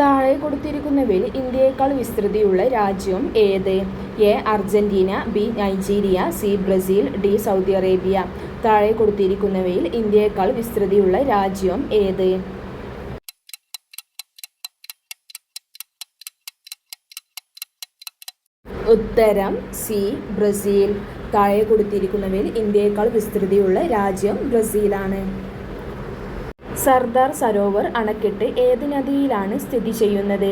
താഴെ കൊടുത്തിരിക്കുന്നവയിൽ ഇന്ത്യയേക്കാൾ വിസ്തൃതിയുള്ള രാജ്യം ഏത്? A Argentina B Nigeria C Brazil D Saudi Arabia. താഴെ കൊടുത്തിരിക്കുന്നവയിൽ ഇന്ത്യയേക്കാൾ വിസ്തൃതിയുള്ള രാജ്യം ഏത്? ഉത്തരം സി ബ്രസീൽ. താഴെ കൊടുത്തിരിക്കുന്നവയിൽ ഇന്ത്യയേക്കാൾ വിസ്തൃതിയുള്ള രാജ്യം ബ്രസീലാണ്. സർദാർ സരോവർ അണക്കെട്ട് ഏത് നദിയിലാണ് സ്ഥിതി ചെയ്യുന്നത്?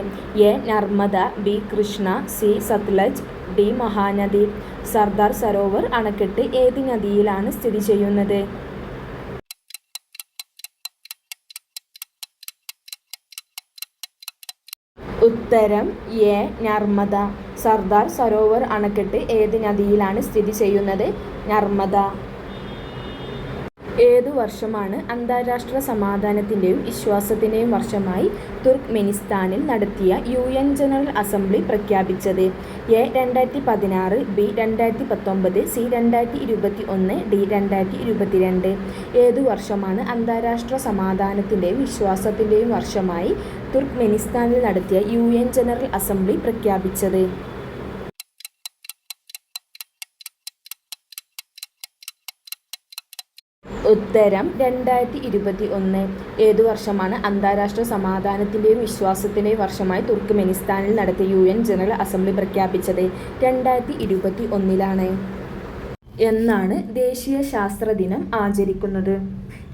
A. Narmada B. Krishna C. Sutlej D. Mahanadi. Sardar Sarovar അണക്കെട്ട് ഏത് നദിയിലാണ് സ്ഥിതി ചെയ്യുന്നത്? ഉത്തരം എ. നർമ്മദ. സർദാർ സരോവർ അണക്കെട്ട് ഏത് നദിയിലാണ് സ്ഥിതി ചെയ്യുന്നത്? നർമ്മദ. ഏതു വർഷമാണ് അന്താരാഷ്ട്ര സമാധാനത്തിന്റെയും വിശ്വാസത്തിന്റെയും വർഷമായി തുർക്ക്മെനിസ്ഥാനിൽ നടത്തിയ യു എൻ ജനറൽ അസംബ്ലി പ്രഖ്യാപിച്ചത്? എ രണ്ടായിരത്തി പതിനാറ് ബി രണ്ടായിരത്തി പത്തൊമ്പത് സി രണ്ടായിരത്തി ഇരുപത്തി ഒന്ന് ഡി രണ്ടായിരത്തി ഇരുപത്തിരണ്ട് ഏതു വർഷമാണ് അന്താരാഷ്ട്ര സമാധാനത്തിന്റെയും വിശ്വാസത്തിന്റെയും വർഷമായി തുർക്ക്മെനിസ്ഥാനിൽ നടത്തിയ യു എൻ ജനറൽ അസംബ്ലി പ്രഖ്യാപിച്ചത്? ഉത്തരം രണ്ടായിരത്തി ഇരുപത്തി ഒന്ന് ഏതു വർഷമാണ് അന്താരാഷ്ട്ര സമാധാനത്തിന്റെയും വിശ്വാസത്തിന്റെയും വർഷമായി തുർക്ക്മെനിസ്ഥാനിൽ നടത്തിയ യു എൻ ജനറൽ അസംബ്ലി പ്രഖ്യാപിച്ചത്? രണ്ടായിരത്തി ഇരുപത്തി ഒന്നിലാണ് എന്നാണ് ദേശീയ ശാസ്ത്ര ദിനം ആചരിക്കുന്നത്.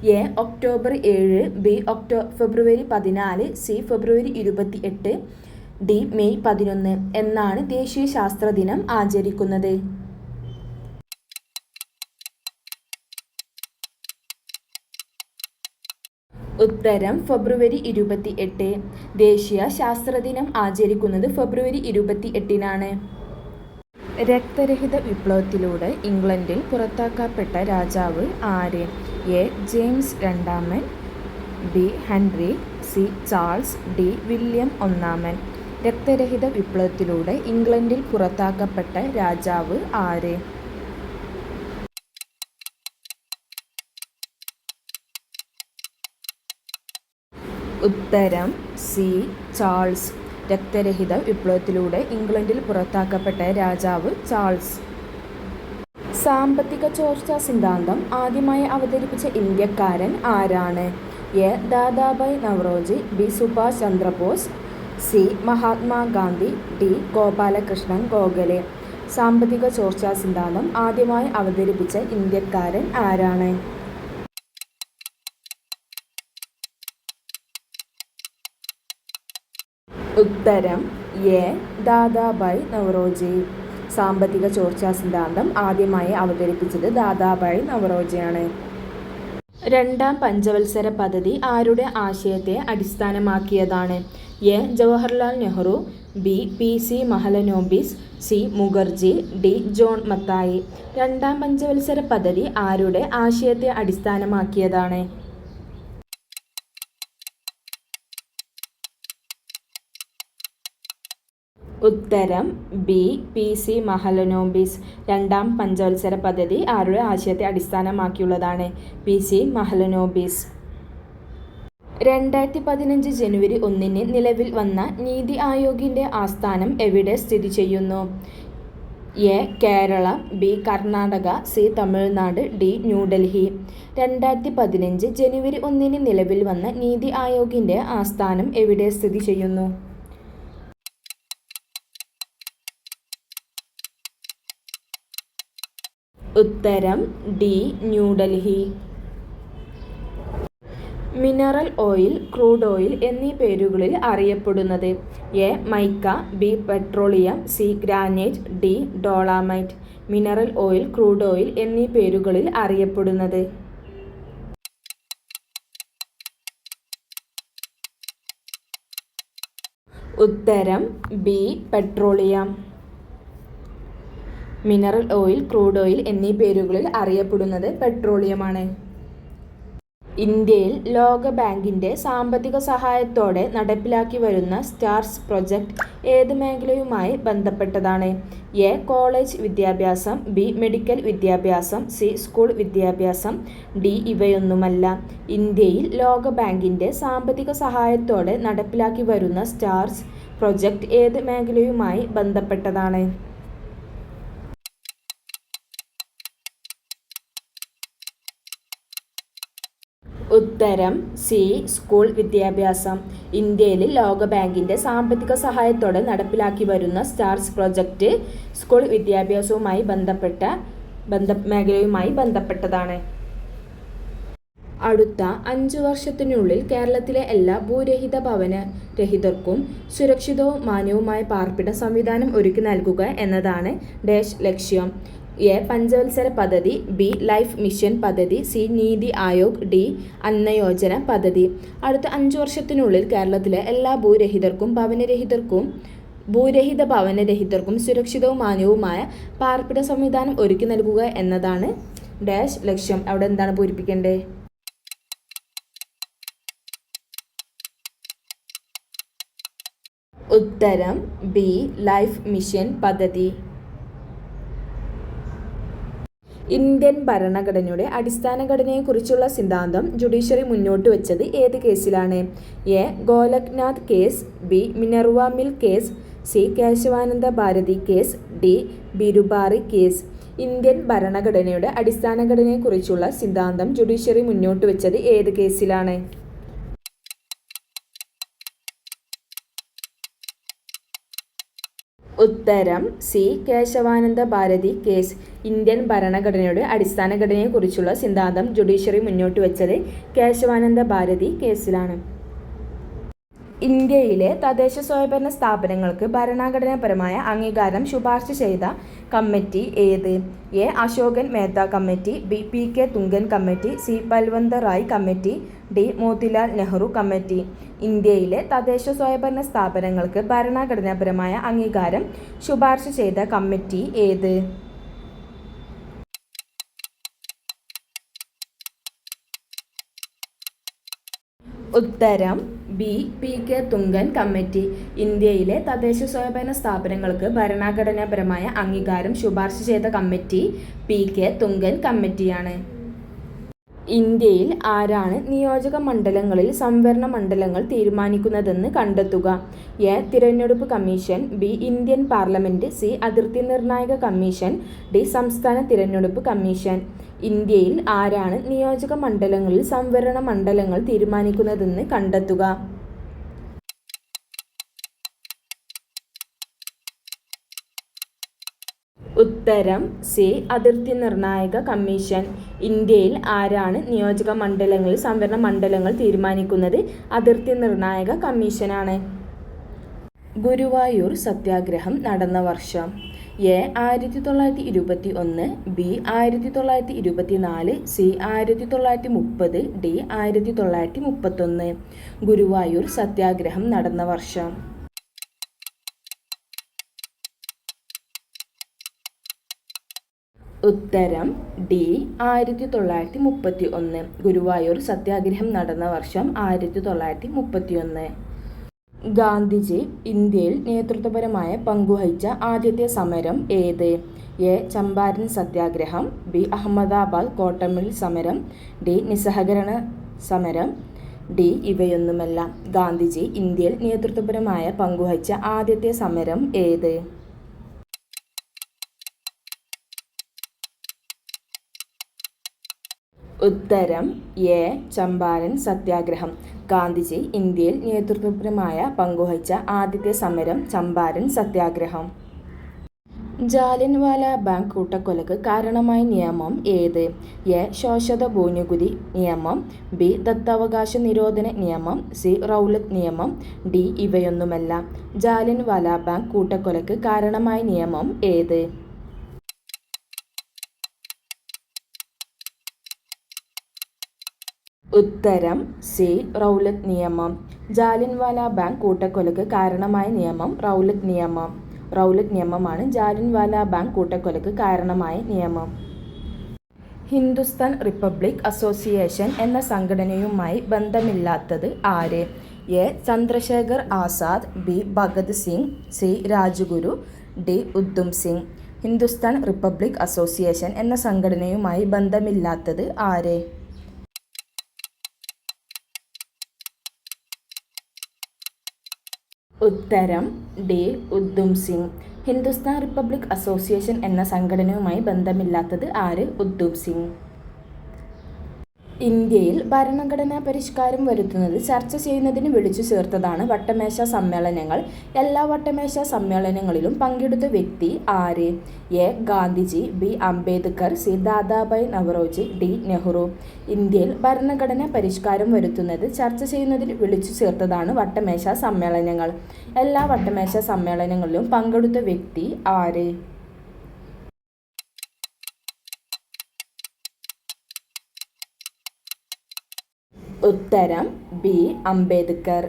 എ. ഒക്ടോബർ ഏഴ് ബി. ഒക്ടോ ഫെബ്രുവരി പതിനാല് സി. ഫെബ്രുവരി ഇരുപത്തി എട്ട് ഡി. മെയ് പതിനൊന്ന്. എന്നാണ് ദേശീയ ശാസ്ത്ര ദിനം ആചരിക്കുന്നത്. ഉത്തരം ഫെബ്രുവരി ഇരുപത്തി എട്ട് ദേശീയ ശാസ്ത്രദിനം ആചരിക്കുന്നത് ഫെബ്രുവരി ഇരുപത്തി എട്ടിനാണ് രക്തരഹിത വിപ്ലവത്തിലൂടെ ഇംഗ്ലണ്ടിൽ പുറത്താക്കപ്പെട്ട രാജാവ് ആര്? എ. ജെയിംസ് രണ്ടാമൻ B. Henry C. Charles D. William ഒന്നാമൻ. രക്തരഹിത വിപ്ലവത്തിലൂടെ ഇംഗ്ലണ്ടിൽ പുറത്താക്കപ്പെട്ട രാജാവ് ആര്? ഉത്തരം സി. ചാൾസ്. രക്തരഹിത വിപ്ലവത്തിലൂടെ ഇംഗ്ലണ്ടിൽ പുറത്താക്കപ്പെട്ട രാജാവ് ചാൾസ്. സാമ്പത്തിക ചോർച്ചാ സിദ്ധാന്തം ആദ്യമായി അവതരിപ്പിച്ച ഇന്ത്യക്കാരൻ ആരാണ്? A. Dadabhai Naoroji B. Subhash Chandrabose C. Mahatma Gandhi D. Gopalakrishnan Gokhale. സാമ്പത്തിക ചോർച്ചാ സിദ്ധാന്തം ആദ്യമായി അവതരിപ്പിച്ച ഇന്ത്യക്കാരൻ ആരാണ്? ഉത്തരം എ ദാദാബായ് നവറോജി. സാമ്പത്തിക ചോർച്ചാ സിദ്ധാന്തം ആദ്യമായി അവതരിപ്പിച്ചത് ദാദാബായ് നവറോജിയാണ്. രണ്ടാം പഞ്ചവത്സര പദ്ധതി ആരുടെ ആശയത്തെ അടിസ്ഥാനമാക്കിയതാണ്? A Jawaharlal Nehru B P C Mahalanobis C Mukherjee D John Mathai. രണ്ടാം പഞ്ചവത്സര പദ്ധതി ആരുടെ ആശയത്തെ അടിസ്ഥാനമാക്കിയതാണ്? ഉത്തരം ബി പി സി മഹലനോബിസ്. രണ്ടാം പഞ്ചവത്സര പദ്ധതി ആരുടെ ആശയത്തെ അടിസ്ഥാനമാക്കിയുള്ളതാണ്? P C Mahalanobis. രണ്ടായിരത്തി പതിനഞ്ച് ജനുവരി ഒന്നിന് നിലവിൽ വന്ന നീതി ആയോഗിന്റെ ആസ്ഥാനം എവിടെ സ്ഥിതി ചെയ്യുന്നു? A Kerala B Karnataka C Tamil Nadu D New Delhi. രണ്ടായിരത്തി പതിനഞ്ച് ജനുവരി ഒന്നിന് നിലവിൽ വന്ന നീതി ആയോഗിന്റെ ആസ്ഥാനം എവിടെ സ്ഥിതി ചെയ്യുന്നു? ഉത്തരം D New Delhi mineral oil crude oil എന്നീ പേരുകളിൽ അറിയപ്പെടുന്നത്. A mica B petroleum C granite D dolomite. Mineral oil crude oil എന്നീ പേരുകളിൽ അറിയപ്പെടുന്നത്. ഉത്തരം B petroleum. Mineral oil crude oil എന്നീ പേരുകളിൽ അറിയപ്പെടുന്നത് പെട്രോളിയമാണ്. ഇന്ത്യയിൽ ലോക ബാങ്കിന്റെ സാമ്പത്തിക സഹായത്തോടെ നടപ്പിലാക്കി വരുന്ന സ്റ്റാർസ് പ്രൊജക്റ്റ് ഏത് മേഖലയുമായി ബന്ധപ്പെട്ടതാണ്? എ. കോളേജ് വിദ്യാഭ്യാസം ബി. മെഡിക്കൽ വിദ്യാഭ്യാസം സി. സ്കൂൾ വിദ്യാഭ്യാസം ഡി. ഇവയൊന്നുമല്ല. ഇന്ത്യയിൽ ലോകബാങ്കിന്റെ സാമ്പത്തിക സഹായത്തോടെ നടപ്പിലാക്കി വരുന്ന സ്റ്റാർസ് പ്രൊജക്റ്റ് ഏത് മേഖലയുമായി ബന്ധപ്പെട്ടതാണ്? ഉത്തരം സി സ്കൂൾ വിദ്യാഭ്യാസം. ഇന്ത്യയിൽ ലോകബാങ്കിന്റെ സാമ്പത്തിക സഹായത്തോടെ നടപ്പിലാക്കി വരുന്ന സ്റ്റാർസ് പ്രൊജക്റ്റ് സ്കൂൾ വിദ്യാഭ്യാസവുമായി ബന്ധപ്പെട്ട ബന്ധ മേഖലയുമായി ബന്ധപ്പെട്ടതാണ്. അടുത്ത അഞ്ചു വർഷത്തിനുള്ളിൽ കേരളത്തിലെ എല്ലാ ഭൂരഹിത ഭവന രഹിതർക്കും സുരക്ഷിതവും മാന്യവുമായ പാർപ്പിട സംവിധാനം ഒരുക്കി നൽകുക എന്നതാണ് ഡാഷ് ലക്ഷ്യം. എ. പഞ്ചവത്സര പദ്ധതി ബി. ലൈഫ് മിഷൻ പദ്ധതി സി. നീതി ആയോഗ് ഡി. അന്നയോജന പദ്ധതി. അടുത്ത അഞ്ച് വർഷത്തിനുള്ളിൽ കേരളത്തിലെ എല്ലാ ഭൂരഹിതർക്കും ഭവനരഹിതർക്കും ഭൂരഹിത ഭവനരഹിതർക്കും സുരക്ഷിതവും മാന്യവുമായ പാർപ്പിട സംവിധാനം ഒരുക്കി നൽകുക എന്നതാണ് ഡാഷ് ലക്ഷ്യം. അവിടെ എന്താണ് പൂരിപ്പിക്കേണ്ടത് ഉത്തരം ബി. ലൈഫ് മിഷൻ പദ്ധതി. ഇന്ത്യൻ ഭരണഘടനയുടെ അടിസ്ഥാന ഘടനയെക്കുറിച്ചുള്ള സിദ്ധാന്തം ജുഡീഷ്യറി മുന്നോട്ട് വെച്ചത് ഏത് കേസിലാണ്? A. Golaknath case B. Minerva Mill case C. Kesavananda Bharati case D. Berubari case. Indian ഭരണഘടനയുടെ അടിസ്ഥാന ഘടനയെക്കുറിച്ചുള്ള സിദ്ധാന്തം ജുഡീഷ്യറി മുന്നോട്ട് വെച്ചത് ഏത് കേസിലാണ്? ഉത്തരം C. Kesavananda Bharati case. Indian ഭരണഘടനയുടെ അടിസ്ഥാന ഘടനയെക്കുറിച്ചുള്ള സിദ്ധാന്തം ജുഡീഷ്യറി മുന്നോട്ട് വെച്ചത് കേശവാനന്ദ ഭാരതി കേസിലാണ്. ഇന്ത്യയിലെ തദ്ദേശ സ്വയംഭരണ സ്ഥാപനങ്ങൾക്ക് ഭരണഘടനാപരമായ അംഗീകാരം ശുപാർശ ചെയ്ത കമ്മിറ്റി ഏത്? A. Ashokan Mehta committee B. P. K. Thungon committee C. Balwant Rai committee D Motilal Nehru committee. ഇന്ത്യയിലെ തദ്ദേശ സ്വയംഭരണ സ്ഥാപനങ്ങൾക്ക് ഭരണഘടനാപരമായ അംഗീകാരം ശുപാർശ ചെയ്ത കമ്മിറ്റി ഏത്? ഉത്തരം B P K Thungon committee. ഇന്ത്യയിലെ തദ്ദേശ സ്വയംഭരണ സ്ഥാപനങ്ങൾക്ക് ഭരണഘടനാപരമായ അംഗീകാരം ശുപാർശ ചെയ്ത കമ്മിറ്റി പി കെ തുങ്കൻ കമ്മിറ്റിയാണ്. ഇന്ത്യയിൽ ആരാണ് നിയോജക മണ്ഡലങ്ങളിൽ സംവരണ മണ്ഡലങ്ങൾ തീരുമാനിക്കുന്നതെന്ന് കണ്ടെത്തുക? എ. തിരഞ്ഞെടുപ്പ് commission B. Indian parliament C. അതിർത്തി നിർണായക കമ്മീഷൻ ഡി. സംസ്ഥാന തിരഞ്ഞെടുപ്പ് കമ്മീഷൻ. ഇന്ത്യയിൽ ആരാണ് നിയോജക മണ്ഡലങ്ങളിൽ സംവരണ മണ്ഡലങ്ങൾ തീരുമാനിക്കുന്നതെന്ന് കണ്ടെത്തുക? ഉത്തരം സി. അതിർത്തി നിർണായക കമ്മീഷൻ. ഇന്ത്യയിൽ ആരാണ് നിയോജക മണ്ഡലങ്ങളിൽ സംവരണ മണ്ഡലങ്ങൾ തീരുമാനിക്കുന്നത്? അതിർത്തി നിർണായക കമ്മീഷനാണ്. ഗുരുവായൂർ സത്യാഗ്രഹം നടന്ന വർഷം. എ. ആയിരത്തി തൊള്ളായിരത്തി ഇരുപത്തി ഒന്ന് ബി. ആയിരത്തി തൊള്ളായിരത്തി ഇരുപത്തി നാല് സി. ആയിരത്തി തൊള്ളായിരത്തി മുപ്പത് ഡി. ആയിരത്തി തൊള്ളായിരത്തി മുപ്പത്തൊന്ന് ഗുരുവായൂർ സത്യാഗ്രഹം നടന്ന വർഷം. ഉത്തരം ഡി ആയിരത്തി തൊള്ളായിരത്തി മുപ്പത്തി ഒന്ന് ഗുരുവായൂർ സത്യാഗ്രഹം നടന്ന വർഷം ആയിരത്തി തൊള്ളായിരത്തി മുപ്പത്തി ഒന്ന് ഗാന്ധിജി ഇന്ത്യയിൽ നേതൃത്വപരമായ പങ്കുവഹിച്ച ആദ്യത്തെ സമരം ഏത്? എ. ചമ്പാരൻ സത്യാഗ്രഹം ബി. അഹമ്മദാബാദ് കോട്ടമിൽ സമരം ഡി. നിസ്സഹകരണ സമരം ഡി. ഇവയൊന്നുമല്ല. ഗാന്ധിജി ഇന്ത്യയിൽ നേതൃത്വപരമായ പങ്കുവഹിച്ച ആദ്യത്തെ സമരം ഏത്? ഉത്തരം എ. ചമ്പാരൻ സത്യാഗ്രഹം. ഗാന്ധിജി ഇന്ത്യയിൽ നേതൃത്വപരമായ പങ്കുവഹിച്ച ആദ്യത്തെ സമരം ചമ്പാരൻ സത്യാഗ്രഹം. ജാലിയൻവാല ബാങ്ക് കൂട്ടക്കൊലക്ക് കാരണമായ നിയമം ഏത്? എ. ശോഷത ഭൂനികുതി നിയമം ബി. ദത്താവകാശ നിരോധന നിയമം സി. റൗലത്ത് നിയമം ഡി. ഇവയൊന്നുമല്ല. ജാലിയൻവാല ബാങ്ക് കൂട്ടക്കൊലക്ക് കാരണമായ നിയമം ഏത്? ഉത്തരം സി. റൗലത്ത് നിയമം. ജാലിൻവാല ബാങ്ക് കൂട്ടക്കൊലക്ക് കാരണമായ നിയമം റൗലത്ത് നിയമം. റൗലത്ത് നിയമമാണ് ജാലിൻവാല ബാങ്ക് കൂട്ടക്കൊലക്ക് കാരണമായ നിയമം. ഹിന്ദുസ്ഥാൻ റിപ്പബ്ലിക് അസോസിയേഷൻ എന്ന സംഘടനയുമായി ബന്ധമില്ലാത്തത് ആര്? A. Chandrashekhar Azad B. Bhagat Singh C. Rajguru D. Udham Singh. Hindustan Republic Association എന്ന സംഘടനയുമായി ബന്ധമില്ലാത്തത് ആര്? ഉത്തരം D. Udham Singh. Hindustan Republic Association എന്ന സംഘടനയുമായി ബന്ധമില്ലാത്തത് ആര്? ഉദ്ധം സിംഗ്. ഇന്ത്യയിൽ ഭരണഘടനാ പരിഷ്കാരം വരുത്തുന്നത് ചർച്ച ചെയ്യുന്നതിന് വിളിച്ചു ചേർത്തതാണ് വട്ടമേശ സമ്മേളനങ്ങൾ. എല്ലാ വട്ടമേശ സമ്മേളനങ്ങളിലും പങ്കെടുത്ത വ്യക്തി ആര്? A. Gandhiji B. Ambedkar C. Dadabhai Naoroji D. Nehru. ഇന്ത്യയിൽ ഭരണഘടനാ പരിഷ്കാരം വരുത്തുന്നത് ചർച്ച ചെയ്യുന്നതിന് വിളിച്ചു ചേർത്തതാണ് വട്ടമേശ സമ്മേളനങ്ങൾ. എല്ലാ വട്ടമേശ സമ്മേളനങ്ങളിലും പങ്കെടുത്ത വ്യക്തി ആര്? ഉത്തരം ബി അംബേദ്കർ.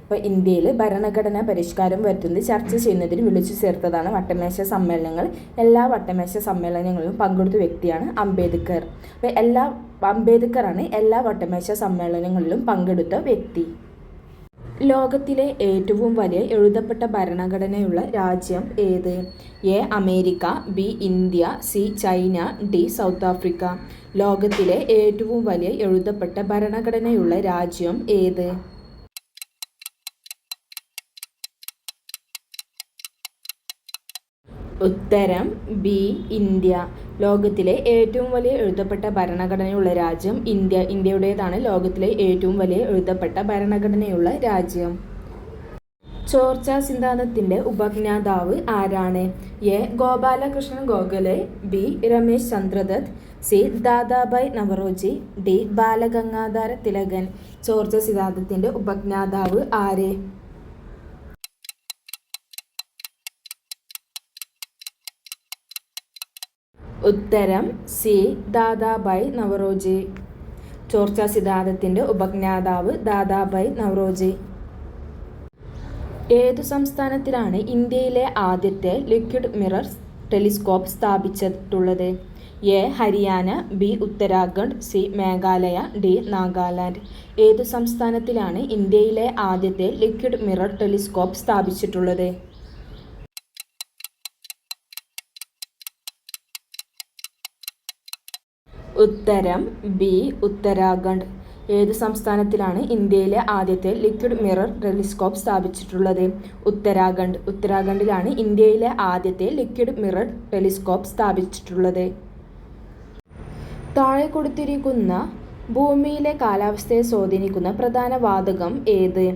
അപ്പോൾ ഇന്ത്യയിൽ ഭരണഘടനാ പരിഷ്കാരം വരുത്തുന്നത് ചർച്ച ചെയ്യുന്നതിന് വിളിച്ചു ചേർത്തതാണ് വട്ടമേശ സമ്മേളനങ്ങൾ. എല്ലാ വട്ടമേശ സമ്മേളനങ്ങളിലും പങ്കെടുത്ത വ്യക്തിയാണ് അംബേദ്കർ. അപ്പോൾ എല്ലാ അംബേദ്കറാണ് എല്ലാ വട്ടമേശ സമ്മേളനങ്ങളിലും പങ്കെടുത്ത വ്യക്തി. ലോകത്തിലെ ഏറ്റവും വലിയ എഴുതപ്പെട്ട ഭരണഘടനയുള്ള രാജ്യം ഏത്? A America B India C China D South Africa. ലോകത്തിലെ ഏറ്റവും വലിയ എഴുതപ്പെട്ട ഭരണഘടനയുള്ള രാജ്യം ഏത്? ഉത്തരം ബി ഇന്ത്യ. ലോകത്തിലെ ഏറ്റവും വലിയ എഴുതപ്പെട്ട ഭരണഘടനയുള്ള രാജ്യം ഇന്ത്യ. ഇന്ത്യയുടേതാണ് ലോകത്തിലെ ഏറ്റവും വലിയ എഴുതപ്പെട്ട ഭരണഘടനയുള്ള രാജ്യം. ചോർച്ച സിദ്ധാന്തത്തിന്റെ ഉപജ്ഞാതാവ് ആരാണ്? A Gopalakrishnan Gokhale. B Ramesh Chandradutt. C Dadabhai Naoroji. D Balagangadhara Tilakan. ചോർച്ച സിദ്ധാന്തത്തിന്റെ ഉപജ്ഞാതാവ് ആര്? ഉത്തരം സി. ദാദാബായ് നവറോജി. ചോർച്ച സിദ്ധാന്തത്തിന്റെ ഉപജ്ഞാതാവ് ദാദാബായ് നവറോജി. ഏതു സംസ്ഥാനത്തിലാണ് ഇന്ത്യയിലെ ആദ്യത്തെ liquid mirror telescope സ്ഥാപിച്ചിട്ടുള്ളത്? A. Haryana B. Uttarakhand C. Meghalaya D. Nagaland. ഏതു സംസ്ഥാനത്തിലാണ് ഇന്ത്യയിലെ ആദ്യത്തെ ലിക്വിഡ് മിറർ ടെലിസ്കോപ്പ് സ്ഥാപിച്ചിട്ടുള്ളത്? ഉത്തരം ബി ഉത്തരാഖണ്ഡ്. ഏത് സംസ്ഥാനത്തിലാണ് ഇന്ത്യയിലെ ആദ്യത്തെ ലിക്വിഡ് മിറർ ടെലിസ്കോപ്പ് സ്ഥാപിച്ചിട്ടുള്ളത്? ഉത്തരാഖണ്ഡ്. ഉത്തരാഖണ്ഡിലാണ് ഇന്ത്യയിലെ ആദ്യത്തെ ലിക്വിഡ് മിറർ ടെലിസ്കോപ്പ് സ്ഥാപിച്ചിട്ടുള്ളത്. താഴെ കൊടുത്തിരിക്കുന്ന ഭൂമിയിലെ കാലാവസ്ഥയെ സ്വാധീനിക്കുന്ന പ്രധാന വാതകം ഏത്?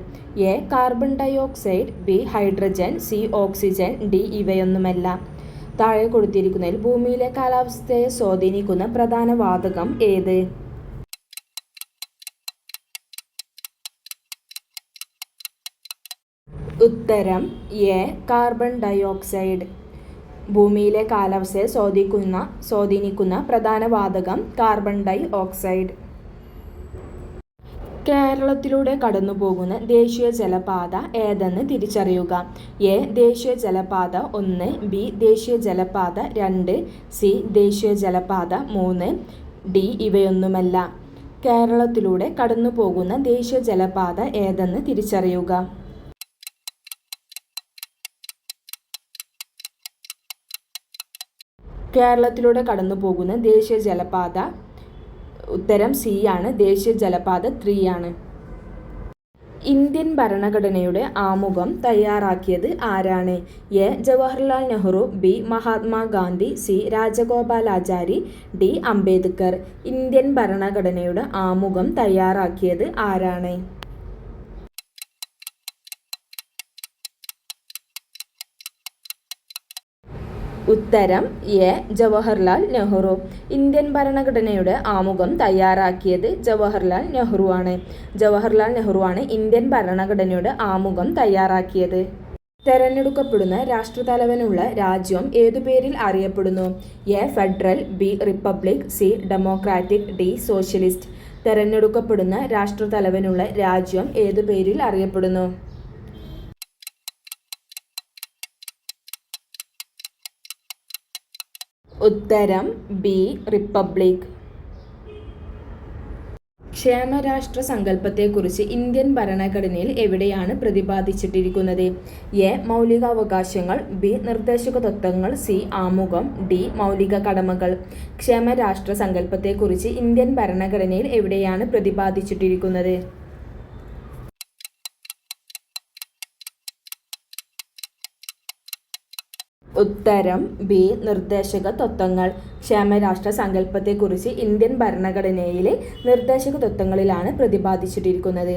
A carbon dioxide B hydrogen C oxygen D ഇവയൊന്നുമല്ല. താഴെ കൊടുത്തിരിക്കുന്നതിൽ ഭൂമിയിലെ കാലാവസ്ഥയെ സ്വാധീനിക്കുന്ന പ്രധാന വാതകം ഏത്? ഉത്തരം എ കാർബൺ ഡയോക്സൈഡ് ഭൂമിയിലെ കാലാവസ്ഥയെ സ്വാധീനിക്കുന്ന സ്വാധീനിക്കുന്ന പ്രധാന വാതകം കാർബൺ ഡൈ ഓക്സൈഡ് കേരളത്തിലൂടെ കടന്നു പോകുന്ന ദേശീയ ജലപാത ഏതെന്ന് തിരിച്ചറിയുക? എ. ദേശീയ ജലപാത ഒന്ന് ബി. ദേശീയ ജലപാത രണ്ട് സി. ദേശീയ ജലപാത മൂന്ന് ഡി. ഇവയൊന്നുമല്ല. കേരളത്തിലൂടെ കടന്നു പോകുന്ന ദേശീയ ജലപാത ഏതെന്ന് തിരിച്ചറിയുക? കേരളത്തിലൂടെ കടന്നു പോകുന്ന ദേശീയ ജലപാത ഉത്തരം സി ആണ്. ദേശീയ ജലപാത ത്രീ ആണ്. ഇന്ത്യൻ ഭരണഘടനയുടെ ആമുഖം തയ്യാറാക്കിയത് ആരാണ്? A. Jawaharlal Nehru B. Mahatma Gandhi C. Rajagopalachari D. Ambedkar. Indian ഭരണഘടനയുടെ ആമുഖം തയ്യാറാക്കിയത് ആരാണ്? ഉത്തരം എ. ജവഹർലാൽ നെഹ്റു. ഇന്ത്യൻ ഭരണഘടനയുടെ ആമുഖം തയ്യാറാക്കിയത് ജവഹർലാൽ നെഹ്റു ആണ്. ജവഹർലാൽ നെഹ്റു ആണ് ഇന്ത്യൻ ഭരണഘടനയുടെ ആമുഖം തയ്യാറാക്കിയത്. തെരഞ്ഞെടുക്കപ്പെടുന്ന രാഷ്ട്രതലവനുള്ള രാജ്യം ഏതു പേരിൽ അറിയപ്പെടുന്നു? A. Federal B. Republic C. Democratic D. Socialist. തെരഞ്ഞെടുക്കപ്പെടുന്ന രാഷ്ട്രതലവനുള്ള രാജ്യം ഏതു പേരിൽ അറിയപ്പെടുന്നു? ഉത്തരം ബി റിപ്പബ്ലിക്. ക്ഷേമരാഷ്ട്ര സങ്കല്പത്തെക്കുറിച്ച് ഇന്ത്യൻ ഭരണഘടനയിൽ എവിടെയാണ് പ്രതിപാദിച്ചിട്ടിരിക്കുന്നത്? എ മൗലികാവകാശങ്ങൾ ബി നിർദ്ദേശക തത്വങ്ങൾ സി ആമുഖം ഡി മൗലിക കടമകൾ. ക്ഷേമരാഷ്ട്ര സങ്കല്പത്തെക്കുറിച്ച് ഇന്ത്യൻ ഭരണഘടനയിൽ എവിടെയാണ് പ്രതിപാദിച്ചിട്ടിരിക്കുന്നത്? ഉത്തരം ബി. നിർദ്ദേശക തത്വങ്ങൾ ക്ഷേമരാഷ്ട്ര സങ്കല്പത്തെക്കുറിച്ച് ഇന്ത്യൻ ഭരണഘടനയിലെ നിർദ്ദേശക തത്വങ്ങളിലാണ് പ്രതിപാദിച്ചിട്ടിരിക്കുന്നത്.